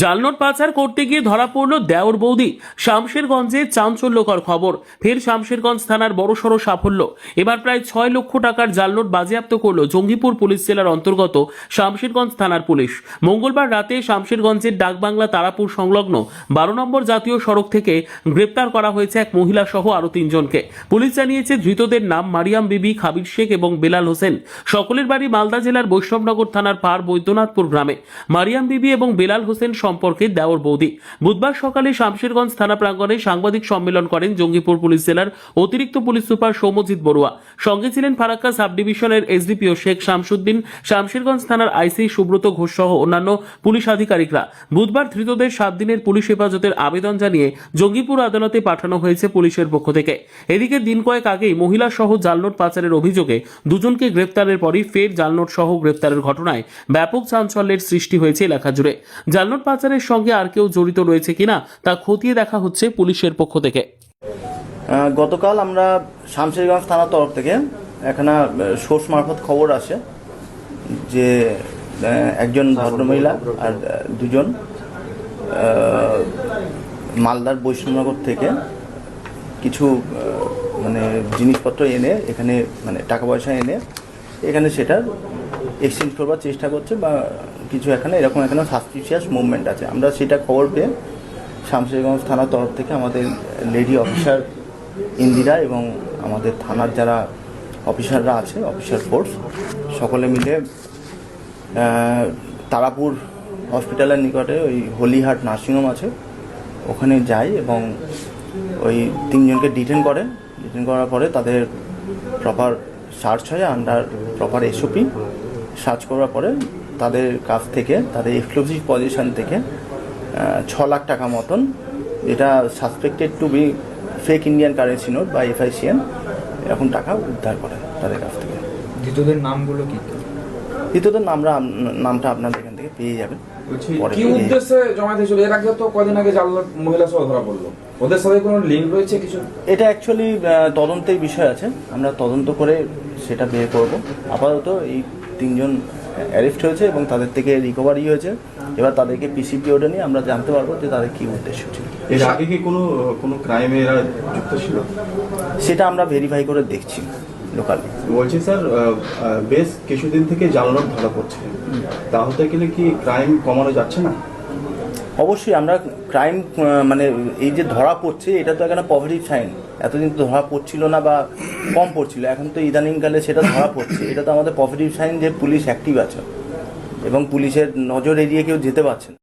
জালনোট পাচার করতে গিয়ে ধরা পড়ল দেওর বৌদি। শামশেরগঞ্জে চাঞ্চল্যকর খবর। ফের শামশেরগঞ্জ থানার বড়সড় সাফল্য। এবার প্রায় ছয় লক্ষ টাকার জালনোট বাজেয়াপ্ত করল জঙ্গিপুর পুলিশ জেলার অন্তর্গত শামশেরগঞ্জ থানার পুলিশ। মঙ্গলবার রাতে শামশেরগঞ্জের ডাকবাংলা তারাপুর সংলগ্ন বারো নম্বর জাতীয় সড়ক থেকে গ্রেপ্তার করা হয়েছে এক মহিলা সহ আরও তিনজনকে। পুলিশ জানিয়েছে, ধৃতদের নাম মারিয়াম বিবি, খাবির শেখ এবং বেলাল হোসেন। সকলের বাড়ি মালদা জেলার বৈষ্ণবনগর থানার পার বৈদ্যনাথপুর গ্রামে। মারিয়াম বিবি এবং বেলাল হোসেন সম্পর্কে দেওর বৌদি। বুধবার সকালে শামশেরগঞ্জ থানা প্রাঙ্গণে সাংবাদিক সম্মেলন করেন জঙ্গিপুর পুলিশ জেলার অতিরিক্ত পুলিশ সুপার সৌমজিৎ বড়ুয়া। সঙ্গে ছিলেন ফারাক্কা সাব ডিভিশনের এসডিপিও শেখ শামসুদ্দিন, শামশেরগঞ্জ থানার আইসি সুব্রত ঘোষ সহ অন্যান্য পুলিশ আধিকারিকরা। বুধবার ধৃতদের সাত দিনের পুলিশ হেফাজতের আবেদন জানিয়ে জঙ্গিপুর আদালতে পাঠানো হয়েছে পুলিশের পক্ষ থেকে। এদিকে দিন কয়েক আগেই মহিলা সহ জালনোট পাচারের অভিযোগে দুজনকে গ্রেপ্তারের পরই ফের জালনোট সহ গ্রেপ্তারের ঘটনায় ব্যাপক চাঞ্চল্যের সৃষ্টি হয়েছে এলাকা জুড়ে। জালনোট পাচারের সঙ্গে আর কেউ জড়িত রয়েছে কিনা তা খতিয়ে দেখা হচ্ছে পুলিশের পক্ষ থেকে। গতকাল আমরা শামশেরগঞ্জ থানার তরফ থেকে এখানে সোর্স মারফত খবর আসে যে একজন ভদ্রমহিলা আর দুজন মালদার বৈষ্ণবনগর থেকে কিছু মানে জিনিসপত্র এনে এখানে মানে টাকা পয়সা এনে এখানে সেটার এক্সচেঞ্জ করবার চেষ্টা করছে বা কিছু এখানে, এরকম এখানে সাসপিশিয়াস মুভমেন্ট আছে। আমরা সেটা খবর পেয়ে শামশেরগঞ্জ থানার তরফ থেকে আমাদের লেডি অফিসার ইন্দিরা এবং আমাদের থানার যারা অফিসাররা আছে অফিসার ফোর্স সকলে মিলে তারাপুর হসপিটালের নিকটে ওই হলিহাট নার্সিংহোম আছে। ওখানে যাই এবং ওই তিনজনকে ডিটেন করে ডিটেন করার পরে তাদের প্রপার সার্চ হয় আন্ডার প্রপার এসওপি সার্চ করার পরে তাদের কাছ থেকে তাদের এক্সক্লুসিভ পজিশন থেকে ছ লাখ টাকা মতন যেটা suspected to be fake Indian currency note বা এফআইসিএন এরকম টাকা উদ্ধার করে তাদের কাছ থেকে। দ্বিতীয়দের নামগুলো কি? দ্বিতীয়ত নামরা নামটা আপনাদের এখান থেকে পেয়ে যাবেন। কি উদ্দেশ্যে জমা দিয়েছিল এর আগে তো কদিন আগে জাল মহিলা সহ ধরা পড়ল। ওদের সাথে কোনো লিঙ্ক রয়েছে কিছু? এটা অ্যাকচুয়ালি তদন্তের বিষয় আছে। আমরা তদন্ত করে সেটা বের করব। আপাতত এই তিনজন অ্যারেস্ট হয়েছে এবং তাদের থেকে রিকভারি হয়েছে। এবার তাদেরকে পিসিপি ওটা নিয়ে আমরা জানতে পারব যে তাদের কি উদ্দেশ্য ছিল। এর আগে কি কোনো কোনো ক্রাইমে এরা যুক্ত ছিল? সেটা আমরা ভেরিফাই করে দেখছি। লোকালি। বলছি স্যার বেশ কিছুদিন থেকে জালানোর ধরা পড়ছে। তা হতে গেলে কি ক্রাইম কমানো যাচ্ছে না? অবশ্যই আমরা ক্রাইম মানে এই যে ধরা পড়ছে এটা তো এখানে পজিটিভ সাইন এতদিন তো ধরা পড়ছিল না বা কম পড়ছিল এখন তো ইদানিংকালে সেটা ধরা পড়ছে। এটা তো আমাদের পজিটিভ সাইন যে পুলিশ অ্যাক্টিভ আছে। এবং পুলিশের নজর এড়িয়ে কেউ যেতে পারছে না।